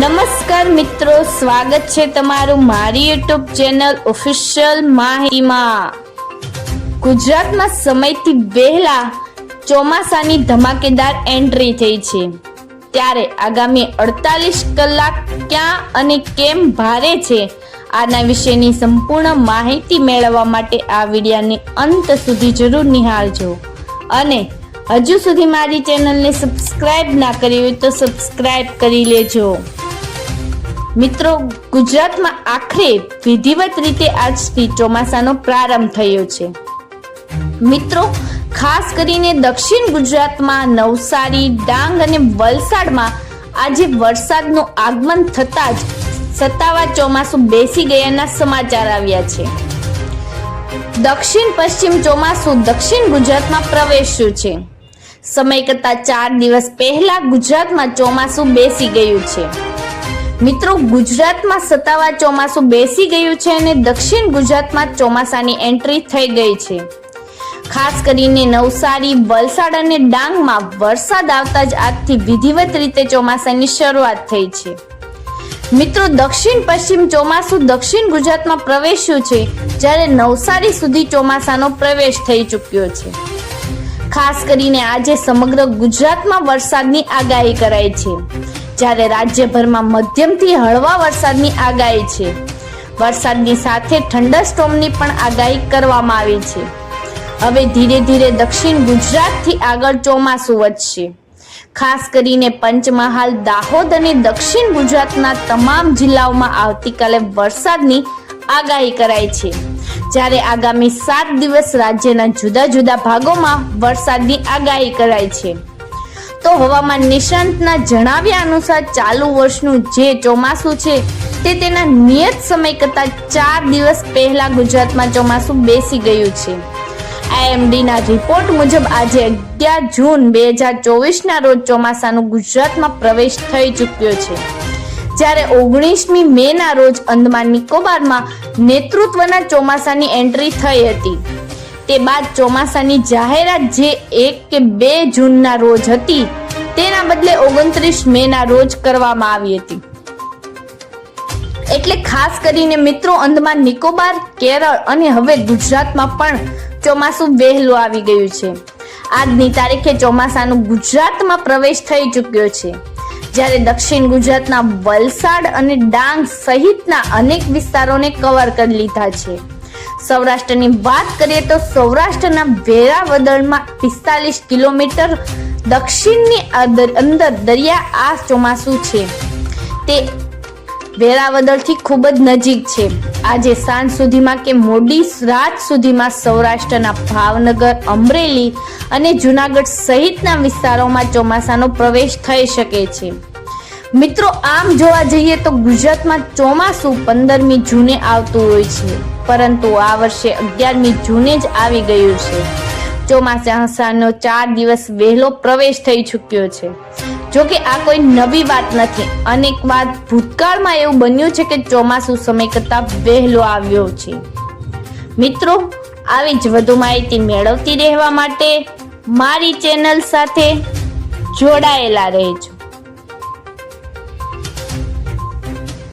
નમસ્કાર મિત્રો, સ્વાગત છે તમારું મારી યુટ્યુબ ચેનલ ઓફિશિયલ માહિતીમાં ગુજરાતમાં સમયથી વહેલા ચોમાસાની ધમાકેદાર એન્ટ્રી થઈ છે. ત્યારે આગામી અડતાલીસ કલાક ક્યાં અને કેમ ભારે છે, આના વિશેની સંપૂર્ણ માહિતી મેળવવા માટે આ વિડીયાને અંત સુધી જરૂર નિહાળજો. અને હજુ સુધી મારી ચેનલને સબસ્ક્રાઇબ ના કરી હોય તો સબસ્ક્રાઇબ કરી લેજો. મિત્રો, ગુજરાતમાં આખરે વિધિવત રીતે આજથી ચોમાસાનો પ્રારંભ થયો છે. મિત્રો, ખાસ કરીને દક્ષિણ ગુજરાતમાં નવસારી, ડાંગ અને વલસાડમાં આજે વરસાદનું આગમન થતાં જ સત્તાવાર ચોમાસું બેસી ગયાના સમાચાર આવ્યા છે. દક્ષિણ પશ્ચિમ ચોમાસું દક્ષિણ ગુજરાતમાં પ્રવેશ્યું છે. સમય કરતા ચાર દિવસ પહેલા ગુજરાતમાં ચોમાસું બેસી ગયું છે. મિત્રો, ગુજરાતમાં સત્તાવાર ચોમાસું બેસી ગયું છે અને દક્ષિણ ગુજરાતમાં ચોમાસાની એન્ટ્રી થઈ ગઈ છે. ખાસ કરીને નવસારી, વલસાડ અને ડાંગમાં વરસાદ આવતા જ આજથી વિધિવત રીતે ચોમાસાની શરૂઆત થઈ છે. મિત્રો, દક્ષિણ પશ્ચિમ ચોમાસું દક્ષિણ ગુજરાતમાં પ્રવેશ્યું છે, જ્યારે નવસારી સુધી ચોમાસાનો પ્રવેશ થઈ ચૂક્યો છે. ખાસ કરીને આજે સમગ્ર ગુજરાતમાં વરસાદની આગાહી કરાઈ છે. જ્યારે રાજ્યભરમાં મધ્યમથી હળવા વરસાદની આગાહી છે. વરસાદની સાથે ઠંડા સ્ટોમની પણ આગાહી કરવામાં આવી છે. હવે ધીરે ધીરે દક્ષિણ ગુજરાતથી આગળ ચોમાસું વધશે. ખાસ કરીને પંચમહાલ, દાહોદ અને દક્ષિણ ગુજરાતના તમામ જિલ્લાઓમાં આવતીકાલે વરસાદની આગાહી કરાઈ છે. જ્યારે આગામી સાત દિવસ રાજ્યના જુદા જુદા ભાગોમાં વરસાદની આગાહી કરાઈ છે. તો હવામાન નિષ્ણાંતના જણાવ્યા અનુસાર ચાલુ વર્ષનું જે ચોમાસું છે, તે તેના નિયત સમય કરતાં ચાર દિવસ પહેલા ગુજરાતમાં ચોમાસું બેસી ગયું છે. આઈએમડીના રિપોર્ટ મુજબ આજે અગિયાર જૂન બે હજાર ચોવીસના રોજ ચોમાસાનું ગુજરાતમાં પ્રવેશ થઈ ચૂક્યો છે. જ્યારે ઓગણીસમી મેના રોજ અંદમાન નિકોબારમાં નેતૃત્વના ચોમાસાની એન્ટ્રી થઈ હતી. તે બાદ ચોમાસાની જાહેરાત જે એક કે બે જૂનના રોજ હતી તેના બદલે ઓગણત્રીસ મેના રોજ કરવામાં આવી હતી. એટલે ખાસ કરીને મિત્રો અંદમાન નિકોબાર, કેરળ અને હવે ગુજરાતમાં પણ ચોમાસું વહેલું આવી ગયું છે. આજની તારીખે ચોમાસાનું ગુજરાતમાં પ્રવેશ થઈ ચૂક્યો છે. જ્યારે દક્ષિણ ગુજરાતના વલસાડ અને ડાંગ સહિતના અનેક વિસ્તારોને કવર કરી લીધા છે. સૌરાષ્ટ્રની વાત કરીએ તો સૌરાષ્ટ્રના વેરાવદળમાં પિસ્તાલીસ કિલોમીટર દક્ષિણની અંદર દરિયા આ ચોમાસું છે. તે વેરાવદરથી ખૂબ જ નજીક છે. આજે સાંજ સુધીમાં કે મોડી રાત સુધીમાં સૌરાષ્ટ્રના ભાવનગર, અમરેલી અને જુનાગઢ સહિતના વિસ્તારોમાં ચોમાસાનો પ્રવેશ થઈ શકે છે. મિત્રો, આમ જોવા જઈએ તો ગુજરાતમાં ચોમાસું પંદરમી જૂને આવતું હોય છે. પરંતુ આ વર્ષે અગિયારમી જૂને જ આવી ગયું છે. ચોમાસાનો ચાર દિવસ વહેલો પ્રવેશ થઈ ચૂક્યો છે. જો કે આ કોઈ નવી વાત નથી. અનેક વાત ભૂતકાળમાં એવું બન્યું છે કે ચોમાસું સમય કરતાં વહેલો આવ્યો છે. મિત્રો, આવી જ વધુ માહિતી મેળવતી રહેવા માટે મારી ચેનલ સાથે જોડાયેલા રહેજો.